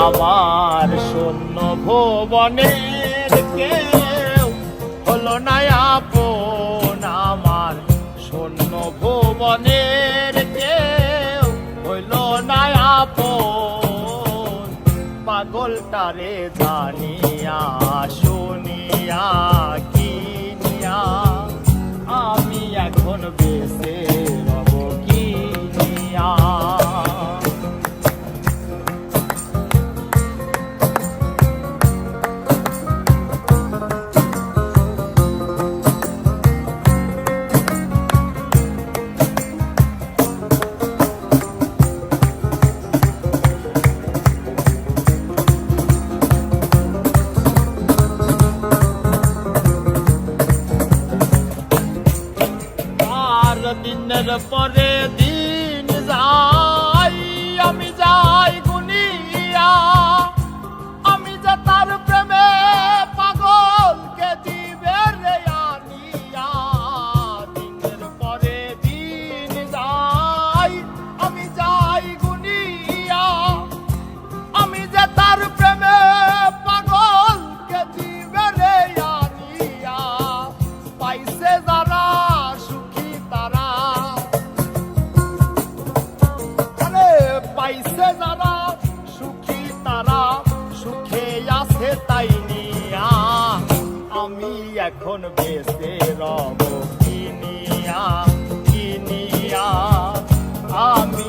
আমার শূন্য ভুবনের কেউ হলো না আপন আমার শূন্য ভুবনের কেউ হইল না আপন। পাগলটারে জানিয়া পরে দিন তাই নিয়া আমি এখন বেঁচে রব কিনিয়া কিনিয়া আমি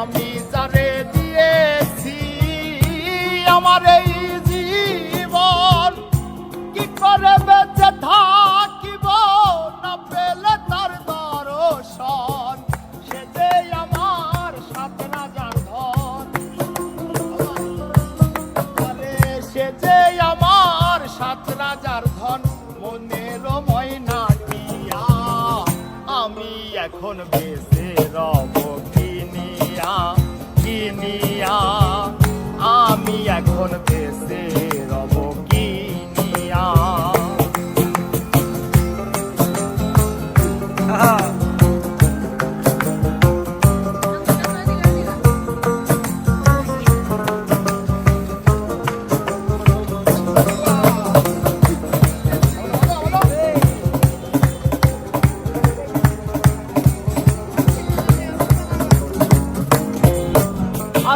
আমি যারে দিয়েছি, আমার এই জীবন কি করে বেঁচে থাকিব না পেলে তার দর্শন? সে যে আমার সাত রাজার ধন। আরে সে যে আমার সাত রাজার ধন, মনের ময়না আমি এখন বেঁচে কিনিয়া কিনিয়া আমি এখন বেঁচে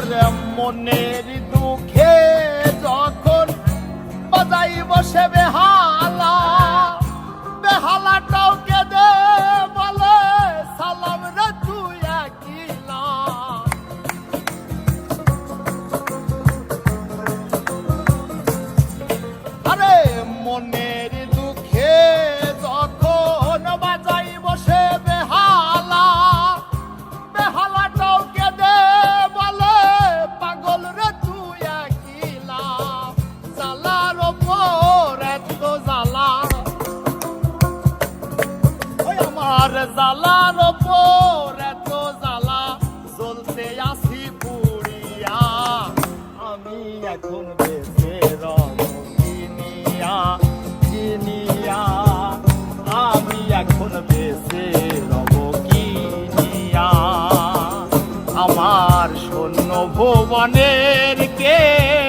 আর মনের দুঃখে যখন বাজাই বসে বেহালা। আমার জ্বালার ওপর এত জ্বালা, জ্বলতে আসি পুড়িয়া। আমি এখন বেঁচে রব কিনিয়া। কিনিয়া আমি এখন বেঁচে রব কিনিয়া আমার শূন্য ভুবনের কেউ